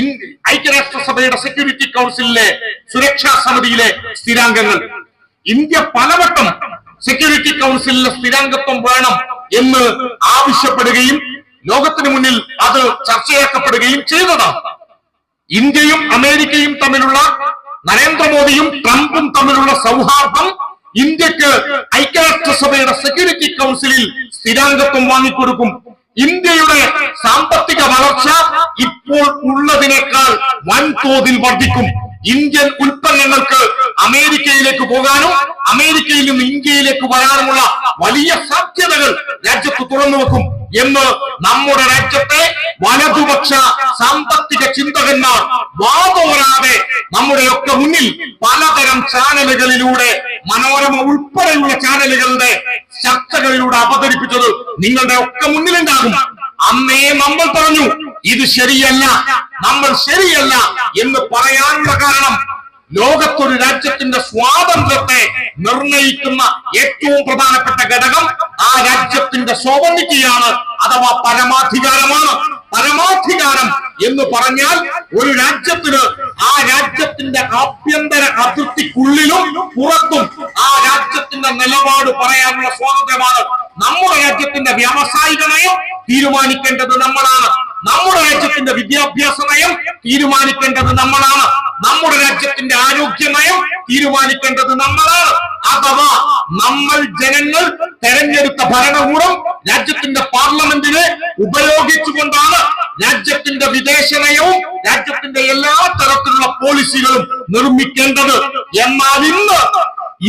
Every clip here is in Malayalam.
ഇന്ത്യ ഐക്യരാഷ്ട്രസഭയുടെ സെക്യൂരിറ്റി കൗൺസിലിലെ സുരക്ഷാ സമിതിയിലെ സ്ഥിരാംഗങ്ങൾ. ഇന്ത്യ പലവട്ടം സെക്യൂരിറ്റി കൗൺസിലിലെ സ്ഥിരാംഗത്വം വേണം എന്ന് ആവശ്യപ്പെടുകയും ലോകത്തിന് മുന്നിൽ അത് ചർച്ചയാക്കപ്പെടുകയും ചെയ്തതാണ്. ഇന്ത്യയും അമേരിക്കയും തമ്മിലുള്ള നരേന്ദ്രമോദിയും ട്രംപും തമ്മിലുള്ള സൗഹാർദ്ദം ഇന്ത്യയ്ക്ക് ഐക്യരാഷ്ട്രസഭയുടെ സെക്യൂരിറ്റി കൗൺസിലിൽ സ്ഥിരാംഗത്വം വാങ്ങിക്കൊടുക്കും. ഇന്ത്യയുടെ സാമ്പത്തിക വളർച്ച ഇപ്പോൾ ഉള്ളതിനേക്കാൾ വൻതോതിൽ വർദ്ധിക്കും. ഇന്ത്യൻ ഉൽപ്പന്നങ്ങൾക്ക് അമേരിക്കയിലേക്ക് പോകാനും അമേരിക്കയിൽ നിന്ന് ഇന്ത്യയിലേക്ക് വരാനുമുള്ള വലിയ സാധ്യതകൾ രാജ്യത്ത് തുറന്നു വെക്കും എന്ന് നമ്മുടെ രാജ്യത്തെ വലതുപക്ഷ സാമ്പത്തിക ചിന്തകന്മാർ വാതോരാതെ നമ്മുടെയൊക്കെ മുന്നിൽ പലതരം ചാനലുകളിലൂടെ മനോരമ ഉൾപ്പെടെയുള്ള ചാനലുകളുടെ ചർച്ചകളിലൂടെ അവതരിപ്പിച്ചത് നിങ്ങളുടെ ഒക്കെ മുന്നിലുണ്ടാകും. അന്നേ നമ്മൾ പറഞ്ഞു ഇത് ശരിയല്ല നമ്മൾ ശരിയല്ല എന്ന് പറയാനുള്ള കാരണം ലോകത്തൊരു രാജ്യത്തിന്റെ സ്വാതന്ത്ര്യത്തെ നിർണയിക്കുന്ന ഏറ്റവും പ്രധാനപ്പെട്ട ഘടകം ആ രാജ്യത്തിന്റെ സോവനിറ്റിയാണ് അഥവാ പരമാധികാരമാണ്. പരമാധികാരം എന്ന് പറഞ്ഞാൽ ഒരു രാജ്യത്തിന് ആ രാജ്യത്തിന്റെ ആഭ്യന്തര അതിർത്തിക്കുള്ളിലും പുറത്തും ആ രാജ്യത്തിന്റെ നിലപാട് പറയാനുള്ള സ്വാതന്ത്ര്യമാണ് നമ്മുടെ രാജ്യത്തിന്റെ വ്യാവസായിക നയം തീരുമാനിക്കേണ്ടത് നമ്മളാണ്. നമ്മുടെ രാജ്യത്തിന്റെ വിദ്യാഭ്യാസ നയം തീരുമാനിക്കേണ്ടത് നമ്മളാണ്. നമ്മുടെ രാജ്യത്തിന്റെ ആരോഗ്യ നയം തീരുമാനിക്കേണ്ടത് നമ്മളാണ്. അഥവാ നമ്മൾ ജനങ്ങൾ തെരഞ്ഞെടുത്ത ഭരണകൂടം രാജ്യത്തിന്റെ പാർലമെന്റിനെ ഉപയോഗിച്ചുകൊണ്ടാണ് രാജ്യത്തിന്റെ വിദേശ നയവും രാജ്യത്തിന്റെ എല്ലാ തരത്തിലുള്ള പോളിസികളും നിർമ്മിക്കേണ്ടത്. എന്നാൽ ഇന്ന്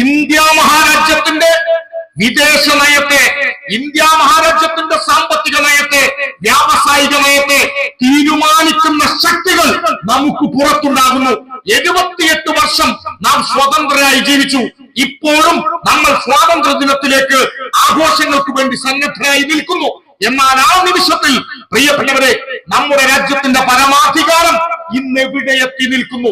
ഇന്ത്യ മഹാരാജ്യത്തിന്റെ വിദേശ നയത്തെ ഇന്ത്യ മഹാരാജ്യത്തിന്റെ സാമ്പത്തിക നയത്തെ വ്യാവസായിക നയത്തെ തീരുമാനിക്കുന്ന ശക്തികൾ നമുക്ക് പുറത്തുണ്ടാകുന്നു. എഴുപത്തിയെട്ട് വർഷം നാം സ്വതന്ത്രരായി ജീവിച്ചു. ഇപ്പോഴും നമ്മൾ സ്വാതന്ത്ര്യ ദിനത്തിലേക്ക് ആഘോഷങ്ങൾക്ക് വേണ്ടി സന്നദ്ധരായി നിൽക്കുന്നു. എന്നാൽ ആ നിമിഷത്തിൽ പ്രിയപ്പെട്ടവരെ നമ്മുടെ രാജ്യത്തിന്റെ പരമാധികാരം ഇന്ന് എവിടെ എത്തി നിൽക്കുന്നു.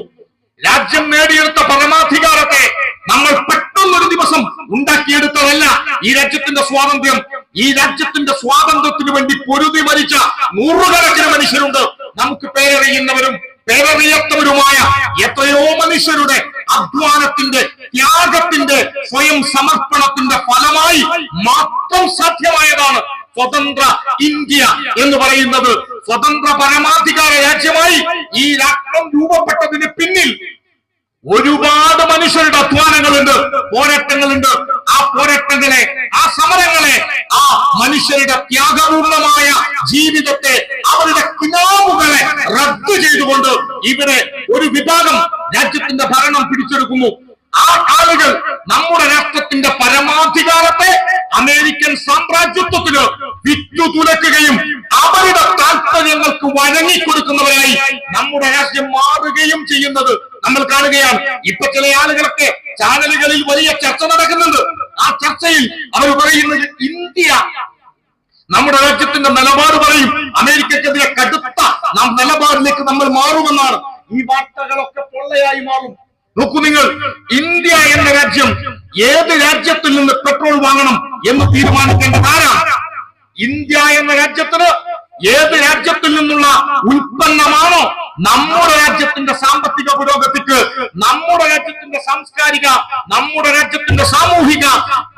രാജ്യം നേടിയെടുത്ത പരമാധികാരത്തെ നമ്മൾ പെട്ടെന്നൊരു ദിവസം ഉണ്ടാക്കിയെടുത്തതല്ല. ഈ രാജ്യത്തിന്റെ സ്വാതന്ത്ര്യം ഈ രാജ്യത്തിന്റെ സ്വാതന്ത്ര്യത്തിന് വേണ്ടി പൊരുതി മരിച്ച നൂറുകണക്കിന് മനുഷ്യരുണ്ട്. നമുക്ക് പേരറിയുന്നവരും പേരറിയാത്തവരുമായ എത്രയോ മനുഷ്യരുടെ അധ്വാനത്തിന്റെ ത്യാഗത്തിന്റെ സ്വയം സമർപ്പണത്തിന്റെ ഫലമായി മാത്രം സാധ്യമായതാണ് സ്വതന്ത്ര ഇന്ത്യ എന്ന് പറയുന്നത്. സ്വതന്ത്ര പരമാധികാര രാജ്യമായി ഈ രാഷ്ട്രം രൂപപ്പെട്ടതിന് പിന്നിൽ ഒരുപാട് മനുഷ്യരുടെ അധ്വാനങ്ങളുണ്ട് പോരാട്ടങ്ങളുണ്ട്. ആ പോരാട്ടങ്ങളെ ആ സമരങ്ങളെ ആ മനുഷ്യരുടെ ത്യാഗപൂർണമായ ജീവിതത്തെ അവരുടെ കിനാവുകളെ റദ്ദു ചെയ്തുകൊണ്ട് ഇവിടെ ഒരു വിഭാഗം രാജ്യത്തിന്റെ ഭരണം പിടിച്ചെടുക്കുന്നു. ആ ആളുകൾ നമ്മുടെ രാഷ്ട്രത്തിന്റെ പരമാധികാരത്തെ അമേരിക്കൻ സാമ്രാജ്യത്വത്തിന് വിറ്റു തുലക്കുകയും അവരുടെ താല്പര്യങ്ങൾക്ക് വഴങ്ങിക്കൊടുക്കുന്നവരായി നമ്മുടെ രാജ്യം മാറുകയും ചെയ്യുന്നത് നമ്മൾ കാണുകയാണ്. ഇപ്പൊ ചില ആളുകളൊക്കെ ചാനലുകളിൽ വലിയ ചർച്ച നടക്കുന്നുണ്ട്. ആ ചർച്ചയിൽ അവർ പറയുന്നത് ഇന്ത്യ നമ്മുടെ രാജ്യത്തിന്റെ നിലപാട് പറയും. അമേരിക്കക്കെതിരെ കടുത്ത നാം നിലപാടിലേക്ക് നമ്മൾ മാറുമെന്നാണ്. ഈ വാർത്തകളൊക്കെ പൊള്ളയായി മാറും. നോക്കൂ നിങ്ങൾ ഇന്ത്യ എന്ന രാജ്യം ഏത് രാജ്യത്തിൽ നിന്ന് പെട്രോൾ വാങ്ങണം എന്ന് തീരുമാനിക്കേണ്ടത് ആരാണ് ഇന്ത്യ എന്ന രാജ്യത്തിന് ഏത് രാജ്യത്തിൽ നിന്നുള്ള ഉൽപ്പന്നമാണോ നമ്മുടെ രാജ്യത്തിന്റെ സാമ്പത്തിക പുരോഗതിക്ക് നമ്മുടെ രാജ്യത്തിന്റെ സാംസ്കാരിക നമ്മുടെ രാജ്യത്തിന്റെ സാമൂഹിക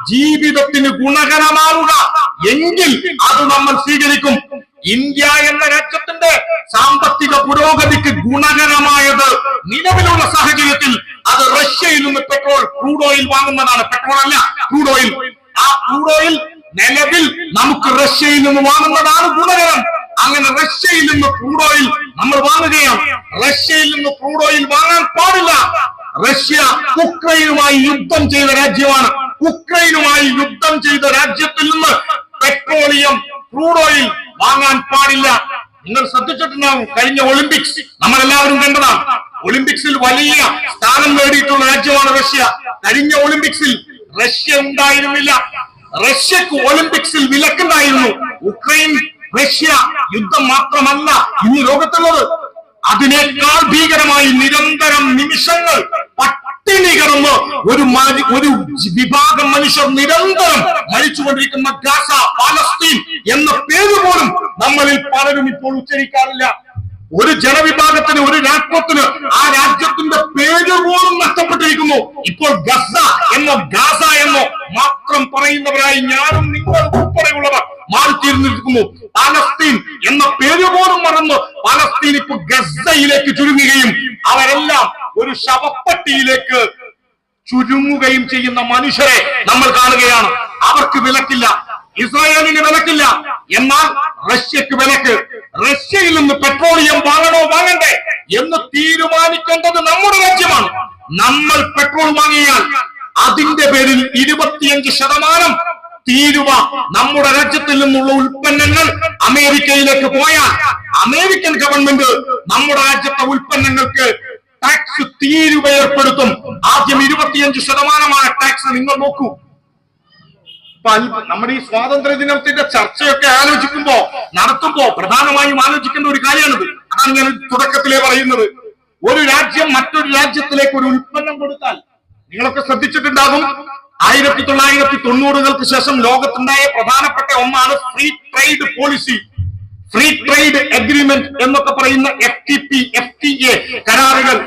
ജീവിതത്തിന് ഗുണകരമാവുക? എങ്കിൽ അത് നമ്മൾ സ്വീകരിക്കും. ഇന്ത്യ എന്ന രാജ്യത്തിന്റെ സാമ്പത്തിക പുരോഗതിക്ക് ഗുണകരമായത് നിലവിലുള്ള സാഹചര്യത്തിൽ അത് റഷ്യയിൽ നിന്ന് പെട്രോൾ ക്രൂഡ് ഓയിൽ വാങ്ങുന്നതാണ്. പെട്രോൾ അല്ല ക്രൂഡ് ഓയിൽ. ആ ക്രൂഡ് ഓയിൽ നിലവിൽ നമുക്ക് റഷ്യയിൽ നിന്ന് വാങ്ങുന്നതാണ് ഗുണകരം. അങ്ങനെ റഷ്യയിൽ നിന്ന് ക്രൂഡ് ഓയിൽ നമ്മൾ വാങ്ങുകയാണ്. റഷ്യയിൽ നിന്ന് ക്രൂഡ് ഓയിൽ വാങ്ങാൻ പാടില്ല. റഷ്യ ഉക്രൈനുമായി യുദ്ധം ചെയ്ത രാജ്യമാണ്. ഉക്രൈനുമായി യുദ്ധം ചെയ്ത രാജ്യത്തിൽ നിന്ന് പെട്രോളിയം ക്രൂഡ് ഓയിൽ വാങ്ങാൻ പാടില്ല. നിങ്ങൾ ശ്രദ്ധിച്ചിട്ടുണ്ടാവും കഴിഞ്ഞ ഒളിമ്പിക്സ് നമ്മൾ എല്ലാവരും കണ്ടതാണ്. ഒളിമ്പിക്സിൽ വലിയ സ്ഥാനം നേടിയിട്ടുള്ള രാജ്യമാണ് റഷ്യ. കഴിഞ്ഞ ഒളിമ്പിക്സിൽ റഷ്യ ഉണ്ടായിരുന്നില്ല. റഷ്യക്ക് ഒളിമ്പിക്സിൽ വിലക്കുണ്ടായിരുന്നു. ഉക്രൈൻ റഷ്യ യുദ്ധം മാത്രമല്ല ഇന്ന് ലോകത്തുള്ളത്. അതിനേക്കാൾ ഭീകരമായി നിരന്തരം നിമിഷങ്ങൾ പട്ടിണി കിടന്ന് ഒരു ഒരു വിഭാഗം മനുഷ്യർ നിരന്തരം മരിച്ചുകൊണ്ടിരിക്കുന്ന ഗാസ പാലസ്തീൻ എന്ന പേര് പോലും നമ്മളിൽ പലരും ഇപ്പോൾ ഉച്ചരിക്കാറില്ല. ഒരു ജനവിഭാഗത്തിന് ഒരു രാഷ്ട്രത്തിന് ആ രാജ്യത്തിന്റെ പേര് പോലും നഷ്ടപ്പെട്ടിരിക്കുന്നു. ഇപ്പോൾ ഗസ എന്നോ ഗാസ എന്നോ മാത്രം പറയുന്നവരായി ഞാനും നിങ്ങൾ ഉൾപ്പെടെയുള്ളവർ മാറിത്തീർന്നിരിക്കുന്നു പാലസ്തീൻ എന്ന പേര് പോലും മറന്ന് പാലസ്തീൻ ഇപ്പൊ ഗസയിലേക്ക് ചുരുങ്ങുകയും അവരെല്ലാം ഒരു ശവപ്പെട്ടിയിലേക്ക് ചുരുങ്ങുകയും ചെയ്യുന്ന മനുഷ്യരെ നമ്മൾ കാണുകയാണ്. അവർക്ക് വിലക്കില്ല. ഇസ്രായേലിന് വിലക്കില്ല. എന്നാൽ റഷ്യക്ക് വിലക്ക്. റഷ്യയിൽ നിന്ന് പെട്രോളിയം വാങ്ങണോ വാങ്ങണ്ടേ എന്ന് തീരുമാനിക്കേണ്ടത് നമ്മുടെ രാജ്യമാണ്. നമ്മൾ പെട്രോൾ വാങ്ങിയാൽ അതിന്റെ പേരിൽ ഇരുപത്തിയഞ്ച് ശതമാനം തീരുവ നമ്മുടെ രാജ്യത്തിൽ നിന്നുള്ള ഉൽപ്പന്നങ്ങൾ അമേരിക്കയിലേക്ക് പോയാൽ അമേരിക്കൻ ഗവൺമെന്റ് നമ്മുടെ രാജ്യത്തെ ഉൽപ്പന്നങ്ങൾക്ക് ടാക്സ് തീരുവ ഏർപ്പെടുത്തും. ആദ്യം ഇരുപത്തിയഞ്ച് ശതമാനമാണ് ടാക്സ് നിങ്ങൾ നോക്കൂ. നമ്മുടെ ഈ സ്വാതന്ത്ര്യ ദിനത്തിന്റെ ചർച്ചയൊക്കെ ആലോചിക്കുമ്പോ നടത്തുമ്പോ പ്രധാനമായും ആലോചിക്കേണ്ട ഒരു കാര്യമാണിത്. അതാണ് ഞാൻ തുടക്കത്തിലേ പറയുന്നത്. ഒരു രാജ്യം മറ്റൊരു രാജ്യത്തിലേക്ക് ഒരു ഉൽപ്പന്നം കൊടുത്താൽ നിങ്ങളൊക്കെ ശ്രദ്ധിച്ചിട്ടുണ്ടാകും. ആയിരത്തി തൊള്ളായിരത്തി തൊണ്ണൂറുകൾക്ക് ശേഷം ലോകത്തുണ്ടായ പ്രധാനപ്പെട്ട ഒന്നാണ് free trade policy free trade agreement എന്നൊക്കെ പറയുന്ന F T P F T A കരാറുകൾ.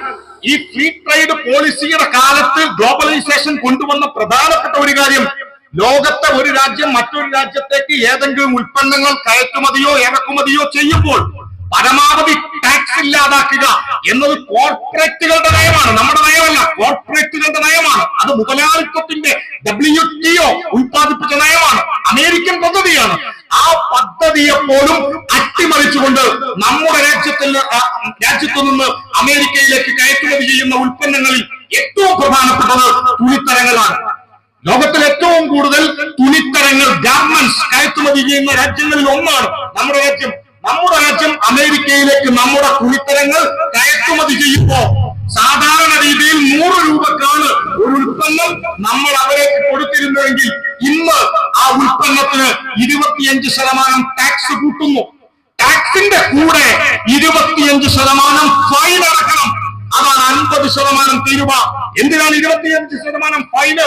ഈ ഫ്രീ ട്രേഡ് പോളിസിയുടെ കാലത്ത് ഗ്ലോബലൈസേഷൻ കൊണ്ടുവന്ന പ്രധാനപ്പെട്ട ഒരു കാര്യം ലോകത്തെ ഒരു രാജ്യം മറ്റൊരു രാജ്യത്തേക്ക് ഏതെങ്കിലും ഉൽപ്പന്നങ്ങൾ കയറ്റുമതിയോ ഇറക്കുമതിയോ ചെയ്യുമ്പോൾ പരമാവധി ടാക്സ് ഇല്ലാതാക്കുക എന്നത് കോർപ്പറേറ്റുകളുടെ നയമാണ് നമ്മുടെ നയമല്ല കോർപ്പറേറ്റുകളുടെ നയമാണ് അത് മുതലാളിത്തത്തിന്റെ ഡബ്ല്യു ടി ഒ ഉത്പാദിപ്പിച്ച നയമാണ് അമേരിക്കൻ പദ്ധതിയാണ് ആ പദ്ധതിയെ പോലും അട്ടിമറിച്ചുകൊണ്ട് നമ്മുടെ രാജ്യത്തിൽ രാജ്യത്തു നിന്ന് അമേരിക്കയിലേക്ക് കയറ്റുമതി ചെയ്യുന്ന ഉൽപ്പന്നങ്ങളിൽ ഏറ്റവും പ്രധാനപ്പെട്ടത് തുണിത്തരങ്ങളാണ്. ലോകത്തിൽ ഏറ്റവും കൂടുതൽ തുണിത്തരങ്ങൾ ഗാർമെന്റ്സ് കയറ്റുമതി ചെയ്യുന്ന രാജ്യങ്ങളിൽ ഒന്നാണ് നമ്മുടെ രാജ്യം. നമ്മുടെ രാജ്യം അമേരിക്കയിലേക്ക് നമ്മുടെ തുണിത്തരങ്ങൾ കയറ്റുമതി ചെയ്യുമ്പോ സാധാരണ രീതിയിൽ നൂറ് രൂപക്കാണ് ഒരു ഉൽപ്പന്നം നമ്മൾ അവരേക്ക് കൊടുത്തിരുന്നുവെങ്കിൽ ഇന്ന് ആ ഉൽപ്പന്നത്തിന് ഇരുപത്തിയഞ്ച് ശതമാനം ടാക്സ് കൂട്ടുന്നു. ടാക്സിന്റെ കൂടെ ഇരുപത്തിയഞ്ച് ശതമാനം ഫൈൻ അടക്കണം. അതാണ് അൻപത് ശതമാനം തീരുവ. എന്തിനാണ് ഇരുപത്തിയഞ്ച് ശതമാനം ഫൈന്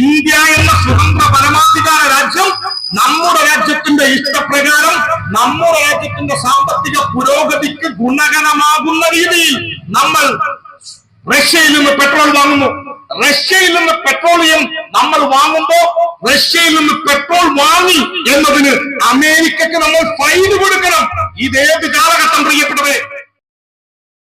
ഇന്ത്യ എന്ന സ്വതന്ത്ര പരമാധികാര രാജ്യം നമ്മുടെ രാജ്യത്തിന്റെ ഇഷ്ടപ്രകാരം നമ്മുടെ രാജ്യത്തിന്റെ സാമ്പത്തിക പുരോഗതിക്ക് ഗുണകരമാകുന്ന രീതിയിൽ നമ്മൾ റഷ്യയിൽ നിന്ന് പെട്രോൾ വാങ്ങുന്നു. റഷ്യയിൽ നിന്ന് പെട്രോളിയം നമ്മൾ വാങ്ങുമ്പോ റഷ്യയിൽ നിന്ന് പെട്രോൾ വാങ്ങി എന്നതിന് അമേരിക്കക്ക് നമ്മൾ ഫൈൻ കൊടുക്കണം. ഇതേത് കാലഘട്ടം പ്രിയപ്പെട്ടവരെ?